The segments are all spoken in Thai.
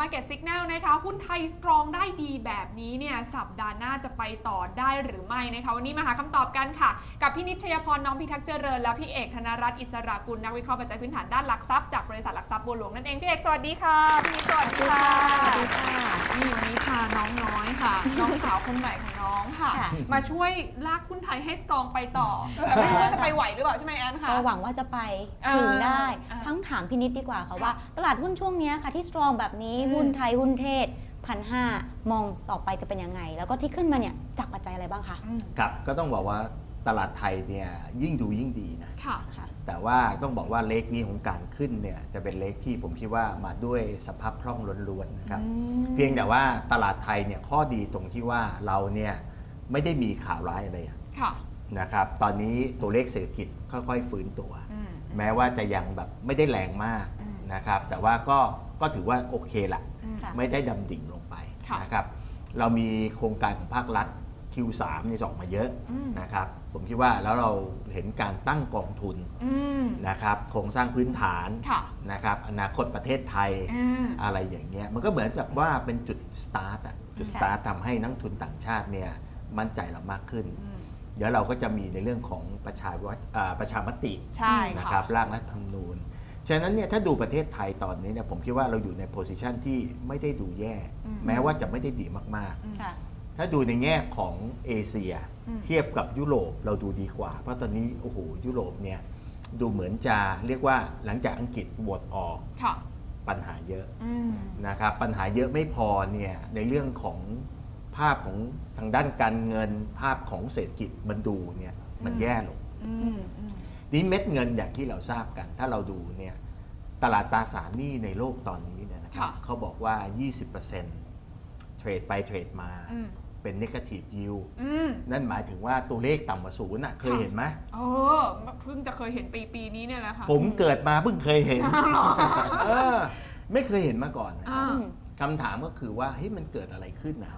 Market Signal นะคะหุ้นไทยสตรองได้ดีแบบนี้เนี่ยสัปดาห์หน้าจะไปต่อได้หรือไม่นะคะวันนี้มาหาคำตอบกันค่ะ กับพี่นิชยพรน้องพิทักษ์เจริญและพี่เอกธนรัตน์อิสระกุลนักวิเคราะห์ปัจจัยพื้นฐานด้านหลักทรัพย์จากบริษัทหลักทรัพย์บัวหลวงนั่นเองพี่เอกสวัสดีค่ะพี่นิชสวัสดีค่ะสวัสดีค่ะนี่วันนี้พาน้องน้อยค่ะ น้องสาวคนใหม่ของ น้องค่ะ ค่ะ มาช่วยลากหุ้นไทยให้สตรองไปต่อ แต่ไม่รู้ว่าจะไปไหวหรือเปล่าใช่ไหมแอนคะก็หวังว่าจะไปเออถึงได้เออทั้งถามพินิดดีกว่าค่ะค่ะว่า ตลาดหุ้นช่วงเนี้ยค่ะที่สตรองแบบนี้อืม หุ้นไทยหุ้นเทศพันห้ามองต่อไปจะเป็นยังไง แล้วก็ที่ขึ้นมาเนี่ยจากปัจจัยอะไรบ้างคะ อืม ครับก็ต้องบอกว่า ตลาดไทยเนี่ยยิ่งดูยิ่งดีนะ ค่ะค่ะ แต่ว่าต้องบอกว่าเลขนี้ของการขึ้นเนี่ยจะเป็นเลขที่ผมคิดว่ามาด้วยสภาพคล่องล้วนๆนะครับอืมเพียงแต่ว่าตลาดไทยเนี่ยข้อดีตรงที่ว่าเราเนี่ยไม่ได้มีข่าวร้ายอะไรอะค่ะนะครับตอนนี้ตัวเลขเศรษฐกิจค่อยๆฟื้นตัวอืมแม้ว่าจะยังแบบไม่ได้แรงมากอืมนะครับแต่ว่าก็ก็ถือว่าโอเคละอืมค่ะไม่ได้ดำดิ่งลงไปค่ะนะครับเรามีโครงการของภาครัฐ Q3 เนี่ยจะออกมาเยอะอืมนะครับ ผมคิดว่าแล้วเราเห็นการตั้งกองทุนอืม นะครับโครงสร้างพื้นฐานค่ะนะครับอนาคตประเทศไทยอ่า อะไรอย่างเงี้ยมันก็เหมือนกับว่าเป็นจุดสตาร์ทอะจุดสค่ะตาร์ททำให้นักทุนต่างชาติเนี่ยมั่นใจเรามากขึ้น อืมเดี๋ยวเราก็จะมีในเรื่องของประชาวัตอ่าประชามติใช่นะค่ะครับร่างรัฐธรรมนูญ ฉะนั้นเนี่ยถ้าดูประเทศไทยตอนนี้เนี่ยผมคิดว่าเราอยู่ในโพสิชันที่ไม่ได้ดูแย่ อืม แม้ว่าจะไม่ได้ดีมากอืมค่ะๆ ถ้าดูในแง่ของเอเชียอืมเทียบกับยุโรปเราดูดีกว่า เพราะตอนนี้โอ้โหยุโรปเนี่ยดูเหมือนจะเรียกว่าหลังจากอังกฤษบวชออกค่ะปัญหาเยอะอืมนะครับปัญหาเยอะไม่พอเนี่ยในเรื่องของภาพของทางด้านการเงินภาพของเศรษฐกิจมันดูเนี่ยมันอืมแย่ลงอืมอืมนี่เม็ดเงินอย่างที่เราทราบกัน ถ้าเราดูเนี่ยตลาดตราสารหนี้ในโลกตอนนี้เนี่ยนะครับค่ะเขาบอกว่า 20%เทรดไปเทรดมาอืม เป็น negative yield อืมนั่นหมายถึงว่าตัวเลขต่ำกว่าศูนย์น่ะเคยค่ะเห็นไหม เออเพิ่งจะเคยเห็นปีปีนี้เนี่ยแหละค่ะ ผมเกิดมาเพิ่งเคยเห็นอ้าวเหรอเออไม่เคยเห็นมาก่อนนะอ่าอืม คำถามก็คือว่าเฮ้ยมันเกิดอะไรขึ้นนะ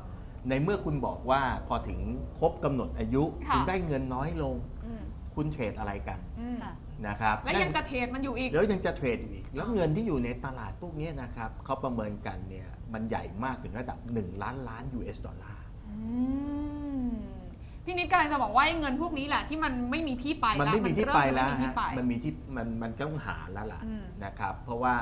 ในเมื่อคุณบอกว่าพอถึงครบกำหนดอายุค่ะ คุณได้เงินน้อยลง อืมคุณเทรดอะไรกันอืมค่ะ นะครับและยังจะเทรดมันอยู่อีก แล้วยังจะเทรดอยู่อีก แล้วเงินที่อยู่ในตลาดพวกนี้นะครับเขาประเมินกันเนี่ยมันใหญ่มากถึงระดับ 1 ล้านล้าน US ดอลลาร์อื มพี่นิดกำลังจะบอกว่าไอ้เงินพวกนี้แหละที่มันไม่มีที่ไปมันแล้วไม่มีที่ไปเริ่แล้วจะม่มีที่ฮะไป มันมีที่มันมันต้องหาแล้วล่ะอืม นะครับ เพราะว่า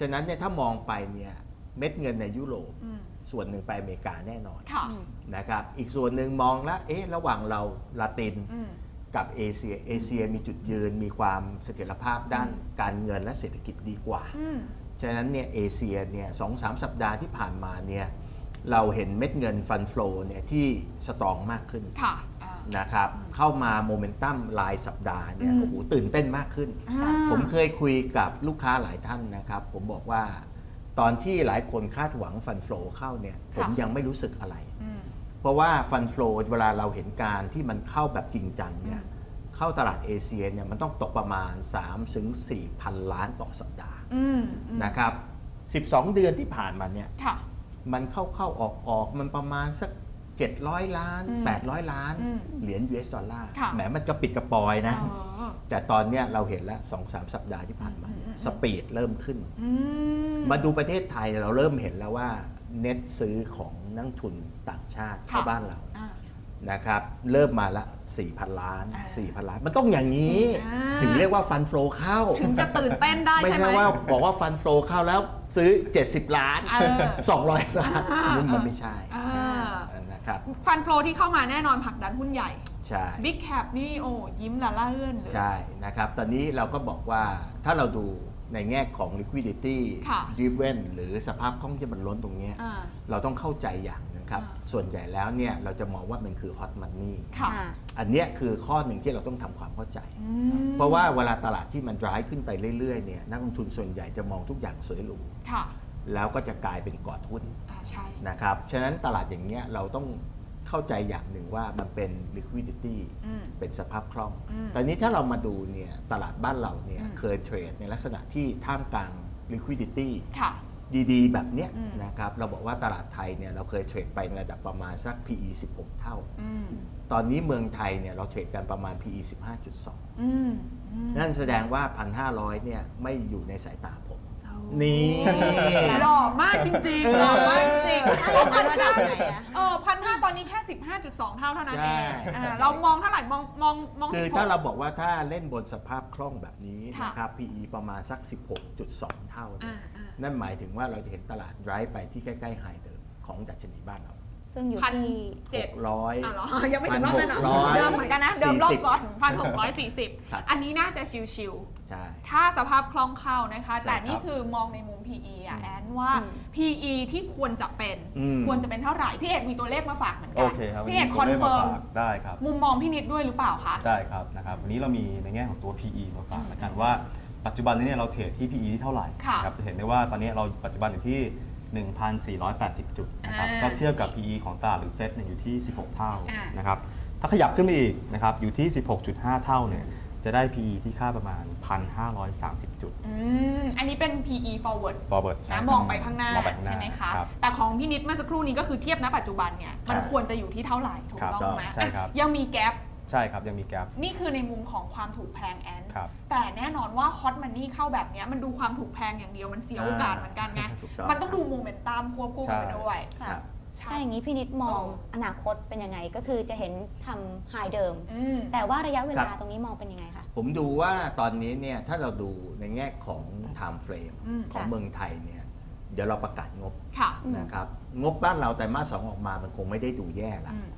ฉะนั้นเนี่ยถ้ามองไปเนี่ยเม็ดเงินในยุโรปอืมส่วนหนึ่งไปอเมริกาแน่นอนค่ะอืมนะครับ อีกส่วนหนึ่งมองแล้วเอ๊ะระหว่างเราลาติน อืม กับเอเชียเอเชียมีจุดยืนมีความเสถียรภาพด้านการเงินและเศรษฐกิจดีกว่า อืม ฉะนั้นเนี่ยเอเชียเนี่ยสองสามสัปดาห์ที่ผ่านมาเนี่ย เราเห็นเม็ดเงินฟันฟลูเนี่ยที่สตรองมากขึ้นค่ะอ่า นะครับเข้ามาโมเมนตัมรายสัปดาห์เนี่ยอืม โอ้โหตื่นเต้นมากขึ้น อ่า ผมเคยคุยกับลูกค้าหลายท่านนะครับ ผมบอกว่า ตอนที่หลายคนคาดหวังฟันฟลูเข้าเนี่ยผมยังไม่รู้สึกอะไร อืม เพราะว่าฟันฟลูเวลาเราเห็นการที่มันเข้าแบบจริงจังเนี่ยเข้าตลาดเอเชียเนี่ยมันต้องตกประมาณ3ถึง4พันล้านต่อสัปดาห์อืมอืมนะครับ 12 เดือนที่ผ่านมาเนี่ย ค่ะ มันเข้าเข้าออกออกมันประมาณสัก 700 ล้าน อืม800 ล้าน อืมเหรียญ US ดอลลาร์ค่ะ แหมมันกระปิดกระปอยนะ อ๋อ แต่ตอนเนี้ยเราเห็นแล้ว2อสสัปดาห์ที่ผ่านมาอืมอืม สปีดเริ่มขึ้น อืมมาดูประเทศไทยเราเริ่มเห็นแล้วว่าเน็ตซื้อของนักทุนต่างชาติเข้าค่ะบ้านเราอ่า นะครับ เริ่มมาละ 4,000 ล้าน อ่า4,000 ล้าน มันต้องอย่างนี้ อ่า ถึงเรียกว่าฟันโฟลเข้า ถึงจะตื่นเต้นได้ไม่ใช่ไหมใช่ว่าบอกว่าฟันโฟลเข้าแล้ว ซื้อ 70 ล้าน เออ 200 ล้านอ่านั่นมันไม่ใช่อ่านะครับฟันโฟลที่เข้ามาแน่นอนผลักดันหุ้นใหญ่ใช่ บิ๊กแคปนี่โอ้ยิ้มละล่าเอื้อนเลย ใช่นะครับ ตอนนี้เราก็บอกว่าถ้าเราดูในแง่ของ liquidity ค่ะ driven หรือสภาพคล่องที่มันล้นตรงเนี้ยอ่า เราต้องเข้าใจอย่างหนะครับอ่าส่วนใหญ่แล้วเนี่ยเราจะมองว่ามันคือ hot money ค่ะอ่าอันเนี้ยคือข้อหนึ่งที่เราต้องทำความเข้าใจอืมเพราะว่าเวลาตลาดที่มัน drive ขึ้นไปเรื่อยๆเนี่ยนักลงทุนส่วนใหญ่จะมองทุกอย่างสวยหรูค่ะแล้วก็จะกลายเป็นกอดหุ้นอ่าใช่ นะครับฉะนั้นตลาดอย่างเงี้ยเราต้องเข้าใจอย่างหนึ่งว่ามันเป็น liquidity อืม เป็นสภาพคล่อง อืมตอนนี้ถ้าเรามาดูเนี่ยตลาดบ้านเราเนี่ยอืม เคยเทรดในลักษณะที่ท่ามกลาง liquidity ค่ะ ดีๆ แบบเนี้ยอืม นะครับเราบอกว่าตลาดไทยเนี่ยเราเคยเทรดไปในระดับประมาณสัก PE 16 เท่า อืมตอนนี้เมืองไทยเนี่ยเราเทรดกันประมาณ PE 15.2 อืมอืมนั่นแสดงว่า 1,500เนี่ยไม่อยู่ในสายตาผมโอ้นี่ หล่อมากจริงๆหล่อมากจริงถ้าอย่างนั้นระดับไหนอะ เออพันห้าตอนนี้แค่ 15.2 เท่าเท่านั้นเองใช่ อ่าเรามองเท่าไหร่ มองมองมองคือสิบหถ้าก เราบอกว่าถ้าเล่นบนสภาพคล่องแบบนี้ค่ะ นะครับ PE ประมาณสัก 16.2 เท่าเนี่อ่ายอ่า นั่นหมายถึงว่าเราจะเห็นตลาดไร้ไปที่ใกล้ๆไฮเดิมของดัชนีบ้านเราซึ่งอยู่พันที่ เจ็ด600อ้าวเหรอ ยังไม่ถึงรอบนั้นเหรอ1,600เดิมเหมือนกันนะ เดิมรอบ40ก่อนพันหกร้อยสี่สิบครับ อันนี้น่าจะชิวใช่ ๆ ถ้าสภาพคล่องเข้านะคะ ใช่แต่นี่ครับคือมองในมุม PE อะอืมแอนว่า อืม PE ที่ควรจะเป็น อืม ควรจะเป็นเท่าไหร่ พี่เอกมีตัวเลขมาฝากเหมือนกัโอเคครับพี่เอกวัคอนนี้เฟิร์มตัวลขาฝากได้ครับ มุมมองพี่นิดด้วยหรือเปล่าคะ ได้ครับนะครับวันนี้เรามีในแง่ของตัว PE มาฝากแล้วกันว่า ปัจจุบันนี้เนี่ยเราเทรดที่ PE ที่เท่าไหร่ค่ะนะครับจะเห็นได้ว่าตอนนี้เราปัจจุบันอยู่ที่ 1,480 จุดนะครับอ่าก็เทียบกับ PE ของตลาดหรือเซ็ตเนี่ยอยู่ที่ 16 เท่าอ่าน นะครับถ้าขยับขึ้นไปอีกนะครับอยู่ที่ 16.5 เท่าเนี่ยจะได้ PE ที่ค่าประมาณ 1,530 จุด อืมอันนี้เป็น PE forward forward ใช่นะครับมองไปข้างหน้ามองไปข้างหน้าใช่ไหมคะครับ แต่ของพี่นิดเมื่อสักครู่นี้ก็คือเทียบณปัจจุบันเนี่ย มันครับควรจะอยู่ที่เท่าไหร่ถูกครับต้องไหมใช่ครับ อะยังมีแกลบ ใช่ครับยังมีแกลบนี่คือในมุมของความถูกแพงแอน ครับ แต่แน่นอนว่าฮอตมันนี่เข้าแบบเนี้ยมันดูความถูกแพงอย่างเดียวมันเสียโอกาสเหมือนกันไง ถูกต้อง มันต้องดูโมเมนตัมควบคู่กันไปใช่ด้วยครับ ใช่ถ้าอย่างนี้พี่นิดมองเอออนาคตเป็นยังไงก็คือจะเห็นทำไฮเดิม อืม แต่ว่าระยะเวลาครับ ตรงนี้มองเป็นยังไงคะ ผมดูว่าตอนนี้เนี่ยถ้าเราดูในแง่ของ time frame อืม ของค่ะ เมืองไทยเนี่ยเดี๋ยวเราประกาศงบค่ะอืมนะครับ งบบ้านเราไตรมาสสองออกมามันคงไม่ได้ดูแย่ละ อืมอืมอืม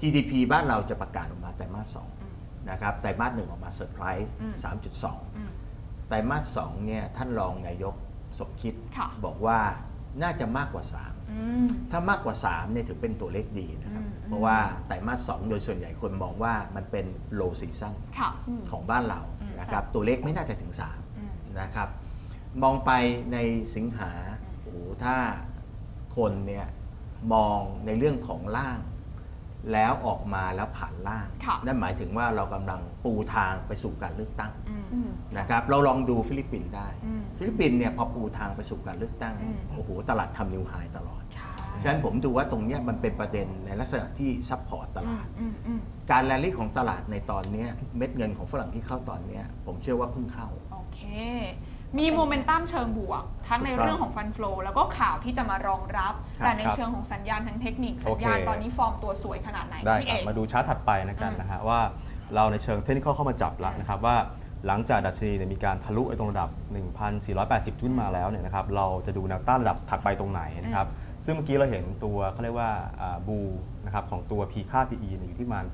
GDP บ้านเราจะประกาศออกมาไตรมาสสองอืมนะครับไตรมาสหนึ่งออกมาเซอร์ไพรส์อืมสามจุดสองอืมไตรมาสสองเนี่ยท่านรองนายกสมคิดค่ะบอกว่าน่าจะมากกว่าอืม3ถ้ามากกว่า3เนี่ยถือเป็นตัวเลขดีนะครับอืมเพราะว่าไตรมาสสองโดยส่วนใหญ่คนมองว่ามันเป็น low season ค่ะอืมของบ้านเราอืมนะครับตัวเลขไม่น่าจะถึงอืม3นะครับมองไปในสิงหาโอ้โหถ้าคนเนี่ยมองในเรื่องของล่าง แล้วออกมาแล้วผ่านล่าง ค่ะ นั่นหมายถึงว่าเรากำลังปูทางไปสู่การเลือกตั้งอืม อืม นะครับ เราลองดูฟิลิปปินส์ได้ อืม ฟิลิปปินส์เนี่ยพอปูทางไปสู่การเลือกตั้ง อืม โอ้โห ตลาดทำนิวไฮตลอด ใช่ฉะนั้นผมดูว่าตรงเนี้ยมันเป็นประเด็นในลักษณะที่ซัพพอร์ตตอืมลาดอืมอืมการแรลลี่ของตลาดในตอนเนี้ยเม็ดเงินของฝรั่งที่เข้าตอนเนี้ยผมเชื่อว่าเพิ่งเข้า โอเค มีโมเมนตัมเชิงบวก ทั้งในถูกต้องเรื่องของฟันฟลูแล้วก็ข่าวที่จะมารองรับครับแต่ในครับเชิงของสัญญาณทางเทคนิค สัญโอเคญาณตอนนี้ฟอร์มตัวสวยขนาดไหนได้พี่คเอรับก มาดูชาร์ตถัดไปนะกันอืมนะฮะว่าเราในเชิงเทคนิคเข้ามาจับแล้วอืมนะครับว่าหลังจากดัชนีเนี่ยมีการทะลุไอ้ตรงระดับ 1,480 จุดมาแล้วเนี่ยนะครับเราจะดูแนวต้านระดับถัดไปตรงไหนนะครับ ซึ่งเมื่อกี้เราเห็นตัวเขาเรียกว่าบูนะครับของตัว P ค่า PE เนี่ยอยู่ที่ประมาณ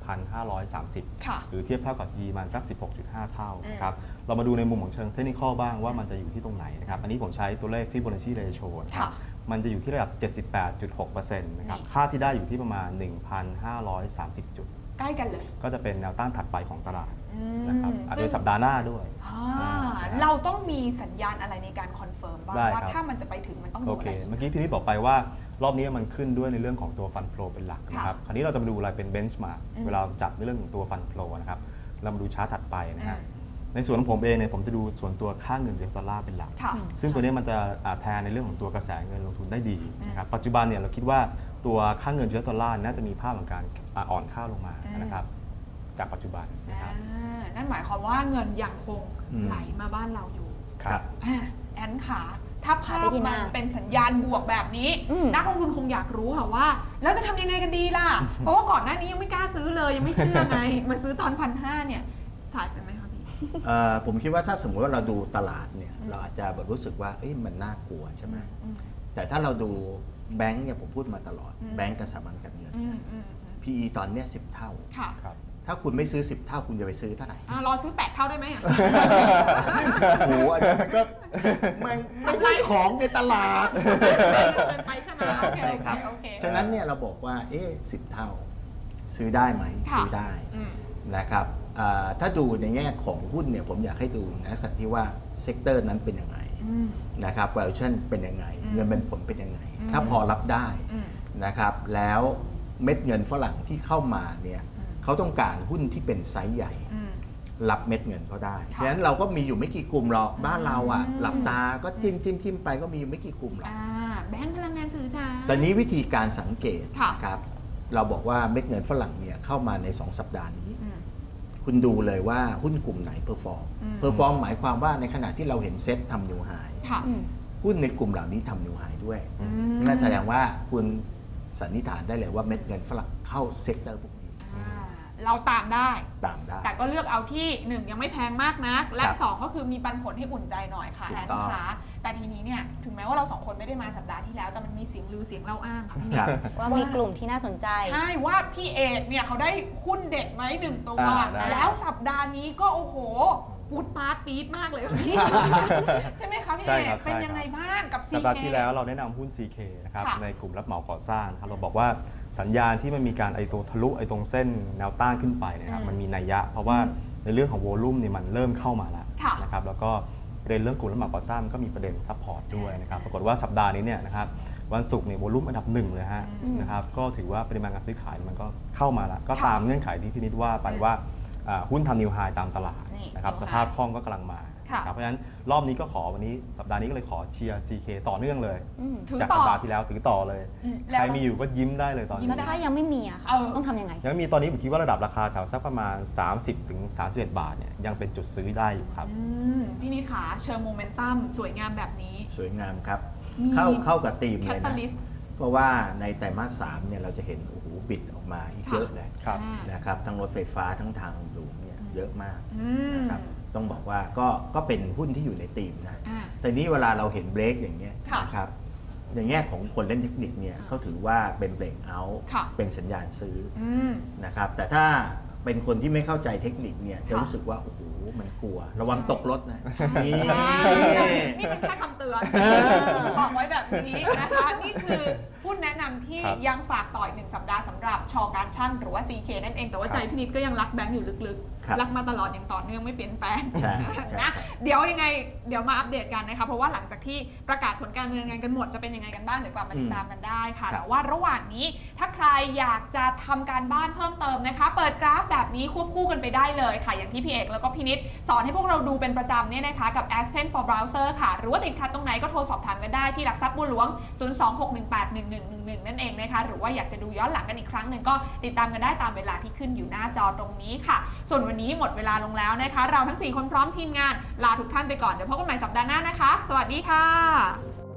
1,530ค่ะหรือเทียบเท่ากับ PE มันสัก 16.5 เท่าอืมนะครับเรามาดูในมุมของเชิงเทคนิคบ้างว่ามันจะอยู่ที่ตรงไหนนะครับอันนี้ผมใช้ตัวเลข Fibonacci ratio นะครับค่ะมันจะอยู่ที่ระดับ 78.6%นะครับนี่ค่าที่ได้อยู่ที่ประมาณ 1,530 จุด ใกล้กันเลย ก็จะเป็นแนวต้านถัดไปของตลาดอืมนะครับอาจจะซึ่เป็งนสัปดาห์หน้าด้วยอ่าอ่าเราต้องมีสัญญาณอะไรในการคอนเฟิร์มบ้างได้ว่าครับถ้ามันจะไปถึงมันต้องโอดูเคอะไรอีกเมื่อกี้พี่นิดบอกไปว่า รอบนี้มันขึ้นด้วยในเรื่องของตัวฟันฟล w เป็นหลักนะครับ คราวนี้เราจะมาดูอะไรเป็นเบนช์มาร์กอืมเวลาจับในเรื่องของตัวฟันฟล w นะครับ เรามาดูชาร์ตถัดไปนะฮะอืมในส่วนของผมเองเนี่ยผมจะดูส่วนตัวค่าเงินดอลลาร์เป็นหลักค่ะซึ่งตัวนี้มันจะอ่าแทนในเรื่องของตัวกระแสเงินลงทุนได้ดีนะครับ ปัจจุบันเนี่ยเราคิดว่าตัวค่าเงินดอลลาร์น่าจะมีภาพของการอ่าอ่อนค่าลงมาอืมนะครับจากปัจจุบันนะครับอ่านั่นหมายความว่าเงินยังคงอืมไหลมาบ้านเราอยู่ ครับอะแอนขา ถ้าภาพไปที่หมัน้านเป็นสัญญาณบวกแบบนี้อืมนักลงทุนคงอยากรู้ค่ะว่า แล้วจะทำยังไงกันดีล่ะ เพราะว่าก่อนหน้านี้ยังไม่กล้าซื้อเลย ยังไม่เชื่อไงมาซื้อตอนพันห้าเนี่ยสายไปไหมคะพี่เอ่อผมคิดว่าถ้าสมมติว่าเราดูตลาดเนี่ย เราอาจจะแบบรู้สึกว่าเอ้ยมันน่ากลัวใช่ไหมอืมแต่ถ้าเราดูแบงก์เนี่ยผมพูดมาตลอดอืมแบงก์กับสถาบันการเงินอืมอืมอืม PE ตอนเนี้ย10เท่าค่ะครับ ถ้าคุณไม่ซื้อ 10 เท่าคุณจะไปซื้อเท่าไหร่อะรอซื้อแปดเท่าได้ไหมอะ โอ้โหอันนั้นก็มันไม่ใช่ของในตลาด เกินไปใช่ไหมโอเคใช่โอคเครับ โอเค ฉะนั้นเนี่ยเราบอกว่า เอ๊ะสิเท่า ซื้อได้ไหม ค่ะ ซื้อได้อืมนะครับอ่าถ้าดูในแง่ของหุ้นเนี่ยผมอยากให้ดูนะสักที่ว่าเซกเตอร์นั้นเป็นยังไงอืม นะครับ valuation เป็นยังไง อืมเงินเป็นผลเป็นยังไง อืม ถ้าพอรับได้อืมนะครับ แล้วเม็ดเงินฝรั่งที่เข้ามาเนี่ยอืม เขาต้องการหุ้นที่เป็นไซส์ใหญ่ อืม รับเม็ดเงินเขาได้ ค่ะ ฉะนั้นเราก็มีอยู่ไม่กี่กลุ่มหรอก บ้านเราอะอืมหลับตาก็จิ้มจิ้มจิ้มไปก็มีอยู่ไม่กี่กลุ่มหรอก อ่าแบงค์พลังงานสื่อสารตอนนี้วิธีการสังเกตค่ะนะครับ เราบอกว่าเม็ดเงินฝรั่งเนี่ยเข้ามาใน 2 สัปดาห์นี้ อืม คุณดูเลยว่าหุ้นกลุ่มไหนเพอร์ฟอร์ม อืม เพอร์ฟอร์มหมายความว่าในขณะที่เราเห็นเซ็ตทำนิวไฮค่ะ อืม หุ้นในกลุ่มเหล่านี้ทำนิวไฮด้วยอืม นั่นแสดงว่าคุณสันนิษฐานได้เลยว่าเม็ดเงินฝรั่งเข้าเซกเตอร์พวกนี้ อ่า เราตามได้ ตามได้ แต่ก็เลือกเอาที่ 1 ยังไม่แพงมากนักและ ครับ2 ก็คือมีปันผลให้อุ่นใจหน่อยค่ะถูแอกนต้องคะแต่ทีนี้เนี่ยถึงแม้ว่าเราสองคนไม่ได้มาสัปดาห์ที่แล้ว แต่มันมีเสียงลือเสียงเล่าอ้างค่ะพี่นิดครับ ว่ามีกลุ่มที่น่าสนใจ ใช่ว่าพี่เอกเนี่ยเขาได้หุ้นเด็ดไหมหนึ่งตัวอ่าได้ แล้วสัปดาห์นี้ก็โอ้โห ปูดปาร์ตปี๊ดมากเลยค่ะพี่ ใช่ไหมคะพี่ใช่เอครักบเป็นใช่ยังไงครับบ้างกับสัป CK ดาห์ที่แล้วเราแนะนำหุ้น CK นะครับค่ะในกลุ่มรับเหมาก่อสร้างนะครับเราบอกว่าสัญญาณที่มันมีการไอตัวทะลุไอตรงเส้นแนวต้านขึ้นไปเนยครับอืมมันมีนัยยะ เพราะว่าอืมในเรื่องของโวลุ่มเนี่ยมันเริ่มเข้ามาแล้วค่ะ นะครับแล้วก็ประเด็นเรื่องกลุ่มรับเหมาก่อสร้างก็มีประเด็นซัพพอร์ตด้วยนะครับปรากฏว่าสัปดาห์นี้เนี่ยนะครับวันศุกร์เนี่ยโวลุ่มอันดับหนึ่งเลยฮะอืมนะครับก็ถือว่าปริมาณการซื้อขายมันก็เข้ามาแล้วก็ค่ะตามเงื่อนไขที่พี่นิดว่าไปอืมว่าอ่า หุ้นทำนิวไฮตามตลาดนี่นะครับ new ส high ภาพคล่องก็กำลังมาค่ะนะครับเพราะฉะนั้นรอบนี้ก็ขอวันนี้สัปดาห์นี้ก็เลยขอเชียร์ CK ต่อเนื่องเลยอืมถือจากต่สัอปดาห์ที่แล้วถือต่อเลยอืมใคแล้วรมีอยู่ก็ยิ้มได้เลยตอนยิ้นี้มได้ถ้ายังไม่มีอะค่ะเออต้องทำยังไง ยังมีตอนนี้ผมคิดว่าระดับราคาแถวสักประมาณ 30ถึง31 บาทเนี่ยยังเป็นจุดซื้อได้อยู่ครับอืมพี่นิดขาเชิญโมเมนตัมสวยงามแบบนี้ สวยงามครับมีเข้าเข้ากับธีมแคเลยตตานะลิสเพราะว่าในไตรมาสสามเนี่ยเราจะเห็นโอ้โห บิดออกมาอีกค่ะเยอะเลยครับ นะครับทั้งรถไฟฟ้าทั้งทางหลวงเนี่ยเยอะมากอืม นะครับต้องบอกว่าก็ก็เป็นหุ้นที่อยู่ในธีมนะอ่า แต่นี้เวลาเราเห็นเบรกอย่างเงี้ยค่ะนะครับในแง่ของคนเล่นเทคนิคเนี่ยอ่าเขาถือว่าเป็นเบรกเอาท์ค่ะ เป็นสัญญาณซื้อ อืม นะครับแต่ถ้าเป็นคนที่ไม่เข้าใจเทคนิคเนี่ยจะค่ะ รู้สึกว่าโอ้โห มันกลัว ระวังตกรถนะนี่ใช่นี่เป็นแค่คำเตือนบอกไว้แบบนี้นะคะ นี่คือหุ้นแนะนำที่ครับยังฝากต่ออีกหนึ่งสัปดาห์สำหรับชอการชั่นหรือว่า CK นั่นเองแต่ว่าครับใจพี่นิดก็ยังรักแบงค์อยู่ลึกครับๆ รักมาตลอดอย่างต่อเนื่องไม่เปลี่ยนแปลงใช่ใช่ นะเดี๋ยวยังไงเดี๋ยวมาอัปเดตกันนะคะ เพราะว่าหลังจากที่ประกาศผลการดำเนินงานกันหมดจะเป็นยังไงกันบ้างเดี๋ยวกลับมาติดตามกันได้ค่ะครับ แต่ว่าระหว่างนี้ถ้าใครอยากจะทำการบ้านเพิ่มเติมนะคะ เปิดกราฟแบบนี้ควบคู่กันไปได้เลยค่ะอย่างที่พี่เอกแล้วก็พี่นิด สอนให้พวกเราดูเป็นประจำเนี่ยนะคะกับ Aspen for Browser ค่ะ หรือว่าติดขัดตรงไหนก็โทรสอบถามกันได้ที่หลักทรัพย์บัวหลวง 026181111 นั่นเองนะคะ หรือว่าอยากจะดูย้อนหลังกันอีกครั้งหนึ่งก็ติดตามกันได้ตามเวลาที่ขึ้นอยู่หน้าจอตรงนี้ค่ะ ส่วนวันนี้หมดเวลาลงแล้วนะคะ เราทั้ง 4 คนพร้อมทีมงานลาทุกท่านไปก่อนเดี๋ยวพบกันใหม่สัปดาห์หน้านะคะ สวัสดีค่ะ